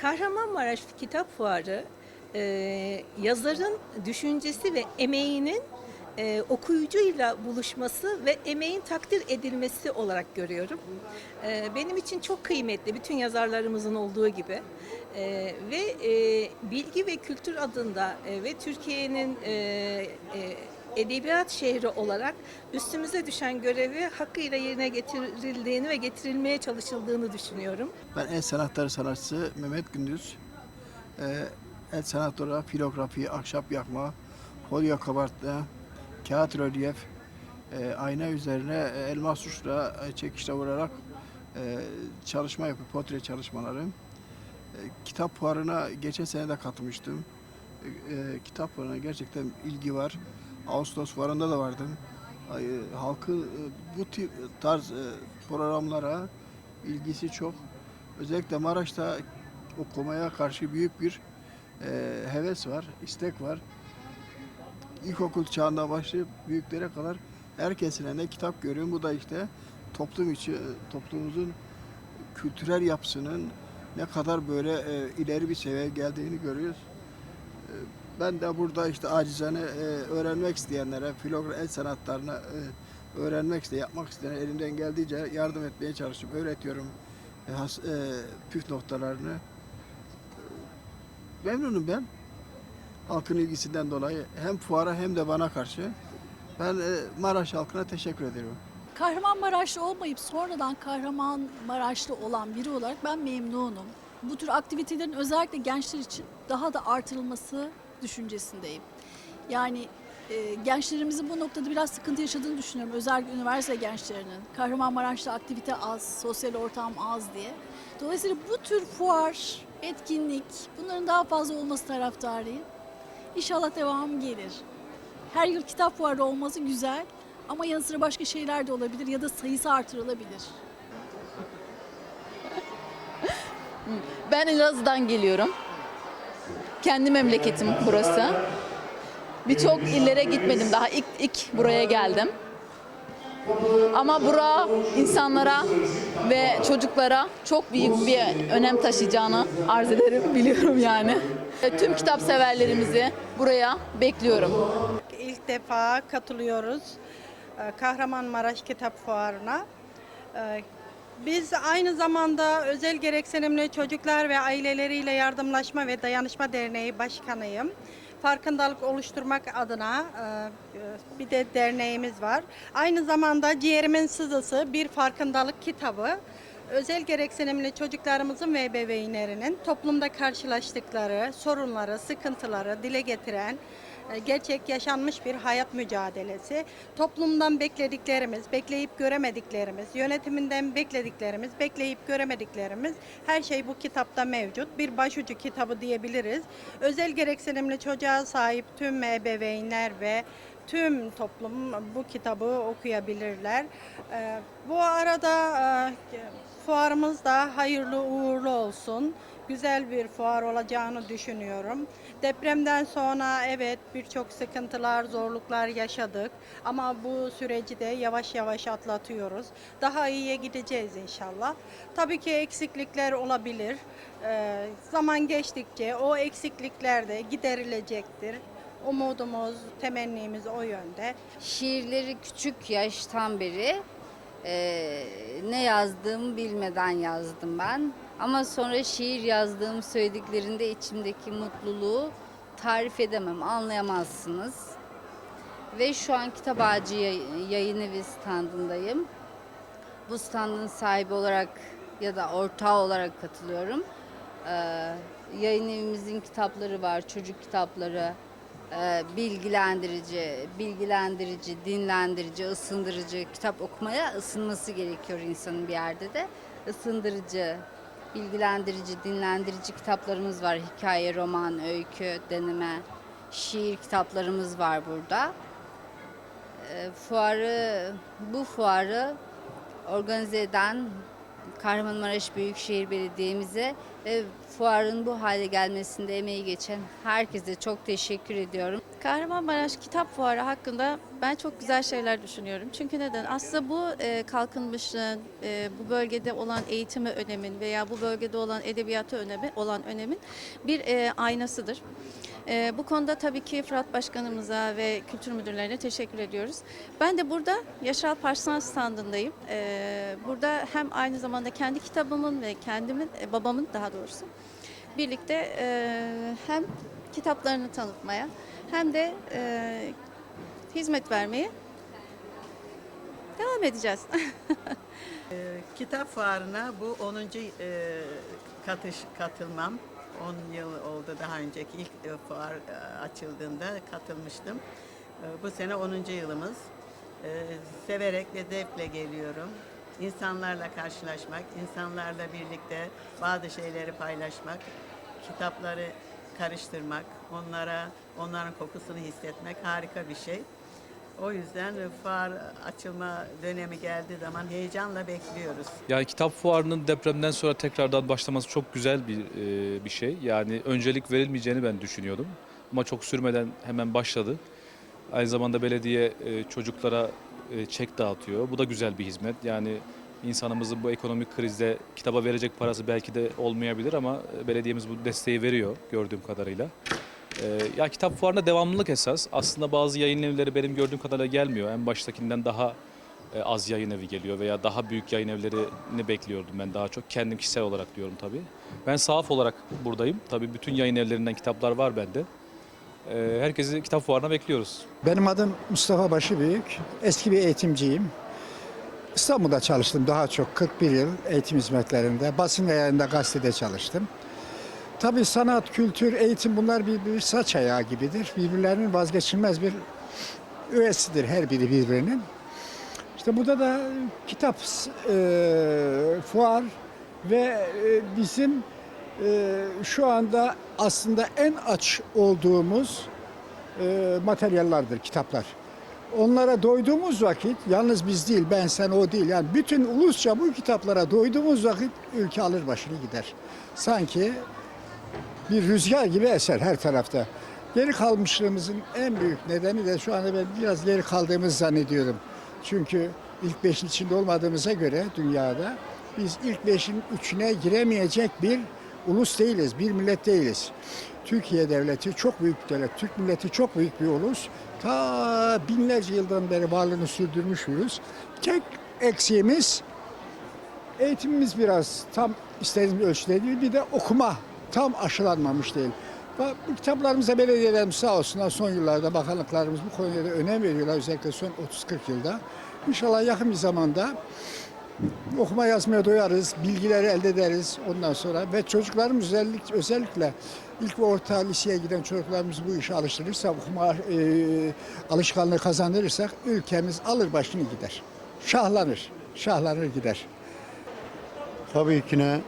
Kahramanmaraş Kitap Fuarı e, yazarın düşüncesi ve emeğinin e, okuyucuyla buluşması ve emeğin takdir edilmesi olarak görüyorum. E, benim için çok kıymetli, bütün yazarlarımızın olduğu gibi. E, ve e, bilgi ve kültür adında e, ve Türkiye'nin e, e, edebiyat şehri olarak üstümüze düşen görevi hakkıyla yerine getirildiğini ve getirilmeye çalışıldığını düşünüyorum. Ben el sanatları sanatçısı Mehmet Gündüz. Ee, el sanatları, filografi, ahşap yakma, folyo kabartma, kağıt rölyef, e, ayna üzerine e, elmas uçla e, çekişle vurarak çalışma yapıp portre çalışmaları. Kitap fuarına geçen sene de katılmıştım. E, e, kitap fuarına gerçekten ilgi var. Ağustos fuarında da vardım. E, Halkın e, bu tip tarz e, programlara ilgisi çok. Özellikle Maraş'ta okumaya karşı büyük bir heves var, istek var. İlkokul çağında başlayıp büyüklere kadar herkesine ne kitap görüyorum. Bu da işte toplum içi, toplumumuzun kültürel yapısının ne kadar böyle ileri bir seviyeye geldiğini görüyoruz. E, ben de burada işte acizane e, öğrenmek isteyenlere, filogra el sanatlarını e, öğrenmek isteyen, yapmak isteyen elimden geldiğince yardım etmeye çalışıyorum. Öğretiyorum e, has, püf noktalarını. Memnunum ben. Halkın ilgisinden dolayı hem fuara hem de bana karşı. Ben Maraş halkına teşekkür ediyorum. Kahramanmaraşlı olmayıp sonradan Kahramanmaraşlı olan biri olarak ben memnunum. Bu tür aktivitelerin özellikle gençler için daha da artırılması düşüncesindeyim. Yani e, gençlerimizin bu noktada biraz sıkıntı yaşadığını düşünüyorum. Özellikle üniversite gençlerinin. Kahramanmaraş'ta aktivite az, sosyal ortam az diye. Dolayısıyla bu tür fuar, etkinlik bunların daha fazla olması taraftarıyım. İnşallah devamı gelir. Her yıl kitap fuarı olması güzel ama yanı sıra başka şeyler de olabilir ya da sayısı artırılabilir. Ben Elazığ'dan geliyorum. Kendi memleketim burası. Birçok illere gitmedim daha ilk ilk buraya geldim. Ama bura insanlara ve çocuklara çok büyük bir önem taşıyacağını arz ederim biliyorum yani. Tüm kitap severlerimizi buraya bekliyorum. İlk defa katılıyoruz e, Kahramanmaraş Kitap Fuarı'na. E, Biz aynı zamanda Özel Gereksinimli Çocuklar ve Aileleriyle Yardımlaşma ve Dayanışma Derneği Başkanıyım. Farkındalık oluşturmak adına e, bir de derneğimiz var. Aynı zamanda Ciğerimin Sızısı bir farkındalık kitabı. Özel gereksinimli çocuklarımızın ve ebeveynlerinin toplumda karşılaştıkları sorunları, sıkıntıları dile getiren e, gerçek yaşanmış bir hayat mücadelesi. Toplumdan beklediklerimiz, bekleyip göremediklerimiz, yönetiminden beklediklerimiz, bekleyip göremediklerimiz her şey bu kitapta mevcut. Bir başucu kitabı diyebiliriz. Özel gereksinimli çocuğa sahip tüm ebeveynler ve tüm toplum bu kitabı okuyabilirler. E, Bu arada e, fuarımız da hayırlı uğurlu olsun. Güzel bir fuar olacağını düşünüyorum. Depremden sonra evet birçok sıkıntılar, zorluklar yaşadık ama bu süreci de yavaş yavaş atlatıyoruz. Daha iyiye gideceğiz inşallah. Tabii ki eksiklikler olabilir. Ee, zaman geçtikçe o eksiklikler de giderilecektir. Umudumuz, temennimiz o yönde. Şiirleri küçük yaştan beri eee, ne yazdığımı bilmeden yazdım ben. Ama sonra şiir yazdığım söylediklerinde içimdeki mutluluğu tarif edemem, anlayamazsınız. Ve şu an Kitap Ağacı Yay- Yayın standındayım. Bu standın sahibi olarak ya da ortağı olarak katılıyorum. Ee, yayın evimizin kitapları var, çocuk kitapları, bilgilendirici, bilgilendirici, dinlendirici, ısındırıcı kitap okumaya ısınması gerekiyor insanın bir yerde de. Isındırıcı, bilgilendirici, dinlendirici kitaplarımız var. Hikaye, roman, öykü, deneme, şiir kitaplarımız var burada. E, fuarı, bu fuarı organize eden Kahramanmaraş Büyükşehir Belediye'mize ve fuarın bu hale gelmesinde emeği geçen herkese çok teşekkür ediyorum. Kahramanmaraş Kitap Fuarı hakkında ben çok güzel şeyler düşünüyorum. Çünkü neden? Aslında bu e, kalkınmışlığın, e, bu bölgede olan eğitimi önemin veya bu bölgede olan edebiyatı önemi olan önemin bir e, aynasıdır. E, bu konuda tabii ki Fırat Başkanımıza ve kültür müdürlerine teşekkür ediyoruz. Ben de burada Yaşar Parslan standındayım. E, burada hem aynı zamanda kendi kitabımın ve kendimin, e, babamın daha doğrusu birlikte e, hem kitaplarını tanıtmaya hem de e, hizmet vermeye devam edeceğiz. Kitap fuarına bu 10. e, katış katılmam. 10 yıl oldu daha önceki ilk fuar e, açıldığında katılmıştım. E, bu sene 10. yılımız. E, severek ve zevkle geliyorum. İnsanlarla karşılaşmak, insanlarla birlikte bazı şeyleri paylaşmak, kitapları karıştırmak, onlara onların kokusunu hissetmek harika bir şey. O yüzden fuar açılma dönemi geldiği zaman heyecanla bekliyoruz. Yani kitap fuarının depremden sonra tekrardan başlaması çok güzel bir e, bir şey. Yani öncelik verilmeyeceğini ben düşünüyordum. Ama çok sürmeden hemen başladı. Aynı zamanda belediye e, çocuklara e, çek dağıtıyor. Bu da güzel bir hizmet. Yani insanımızın bu ekonomik krizde kitaba verecek parası belki de olmayabilir ama e, belediyemiz bu desteği veriyor gördüğüm kadarıyla. E, ya kitap fuarında devamlılık esas. Aslında bazı yayın evleri benim gördüğüm kadarıyla gelmiyor. En baştakinden daha e, az yayın evi geliyor veya daha büyük yayın evlerini bekliyordum ben daha çok. Kendim kişisel olarak diyorum tabii. Ben sahaf olarak buradayım. Tabii bütün yayın evlerinden kitaplar var bende. E, Herkesi kitap fuarına bekliyoruz. Benim adım Mustafa Başıbüyük. Eski bir eğitimciyim. İstanbul'da çalıştım daha çok 41 yıl eğitim hizmetlerinde. Basın ve yayında gazetede çalıştım. Tabii sanat, kültür, eğitim bunlar bir, bir saç ayağı gibidir. Birbirlerinin vazgeçilmez bir üyesidir her biri birbirinin. İşte burada da kitap e, fuar ve e, bizim e, şu anda aslında en aç olduğumuz e, materyallerdir, kitaplar. Onlara doyduğumuz vakit, yalnız biz değil, ben, sen, o değil, yani bütün ulusça bu kitaplara doyduğumuz vakit ülke alır başını gider. Sanki bir rüzgar gibi eser her tarafta. Geri kalmışlığımızın en büyük nedeni de şu anda ben biraz geri kaldığımız zannediyorum. Çünkü ilk beşin içinde olmadığımıza göre dünyada biz ilk beşin üçüne giremeyecek bir ulus değiliz, bir millet değiliz. Türkiye devleti çok büyük bir devlet, Türk milleti çok büyük bir ulus. Ta binlerce yıldan beri varlığını sürdürmüş ulus. Tek eksiğimiz eğitimimiz biraz tam istediğimiz ölçüde değil. Bir de okuma tam aşılanmamış değil. Bu kitaplarımıza belediyelerimiz sağ olsunlar son yıllarda bakanlıklarımız bu konuya da önem veriyorlar özellikle son 30-40 yılda. İnşallah yakın bir zamanda okuma yazmaya doyarız, bilgileri elde ederiz ondan sonra ve çocuklarımız özellikle, özellikle ilk ve orta liseye giden çocuklarımız bu işe alıştırırsa, okuma e, alışkanlığı kazandırırsak ülkemiz alır başını gider. Şahlanır, şahlanır gider. Tabii ki ne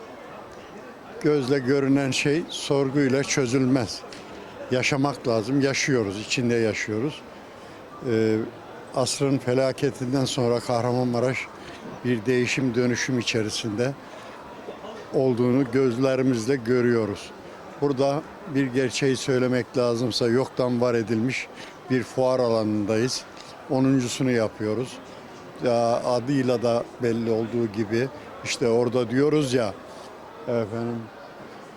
gözle görünen şey sorguyla çözülmez. Yaşamak lazım, yaşıyoruz, içinde yaşıyoruz. Ee, asrın felaketinden sonra Kahramanmaraş bir değişim dönüşüm içerisinde olduğunu gözlerimizle görüyoruz. Burada bir gerçeği söylemek lazımsa yoktan var edilmiş bir fuar alanındayız. Onuncusunu yapıyoruz. Ya adıyla da belli olduğu gibi işte orada diyoruz ya efendim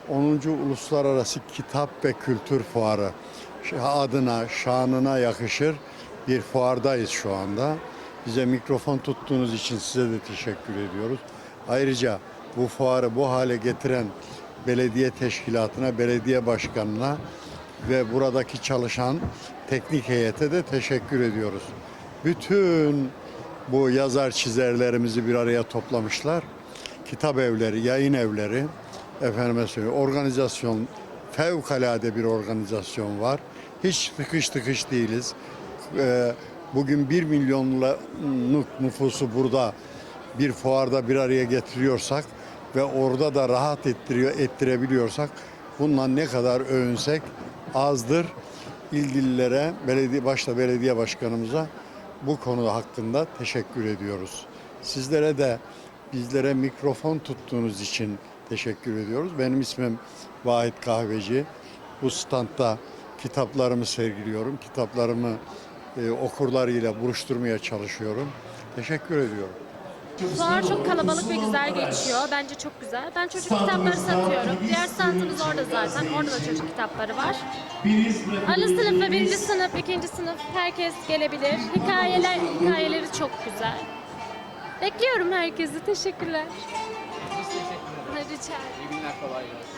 10. Uluslararası Kitap ve Kültür Fuarı adına, şanına yakışır bir fuardayız şu anda. Bize mikrofon tuttuğunuz için size de teşekkür ediyoruz. Ayrıca bu fuarı bu hale getiren belediye teşkilatına, belediye başkanına ve buradaki çalışan teknik heyete de teşekkür ediyoruz. Bütün bu yazar çizerlerimizi bir araya toplamışlar. Kitap evleri, yayın evleri, efendime söyleyeyim, organizasyon, fevkalade bir organizasyon var. Hiç tıkış tıkış değiliz. Ee, bugün bir milyonluk nüfusu burada bir fuarda bir araya getiriyorsak ve orada da rahat ettiriyor, ettirebiliyorsak bundan ne kadar övünsek azdır. İlgililere, belediye, başta belediye başkanımıza bu konu hakkında teşekkür ediyoruz. Sizlere de bizlere mikrofon tuttuğunuz için teşekkür ediyoruz. Benim ismim Vahit Kahveci. Bu standta kitaplarımı sergiliyorum. Kitaplarımı e, okurlarıyla buluşturmaya çalışıyorum. Teşekkür ediyorum. Fuar çok kalabalık ve güzel geçiyor. Bence çok güzel. Ben çocuk kitapları satıyorum. Diğer standımız orada zaten. Orada da çocuk kitapları var. Ana sınıf ve birinci sınıf, ikinci sınıf herkes gelebilir. Hikayeler, hikayeleri çok güzel. Bekliyorum herkesi. Teşekkürler. Rica ederim. İyi günler, kolay gelsin.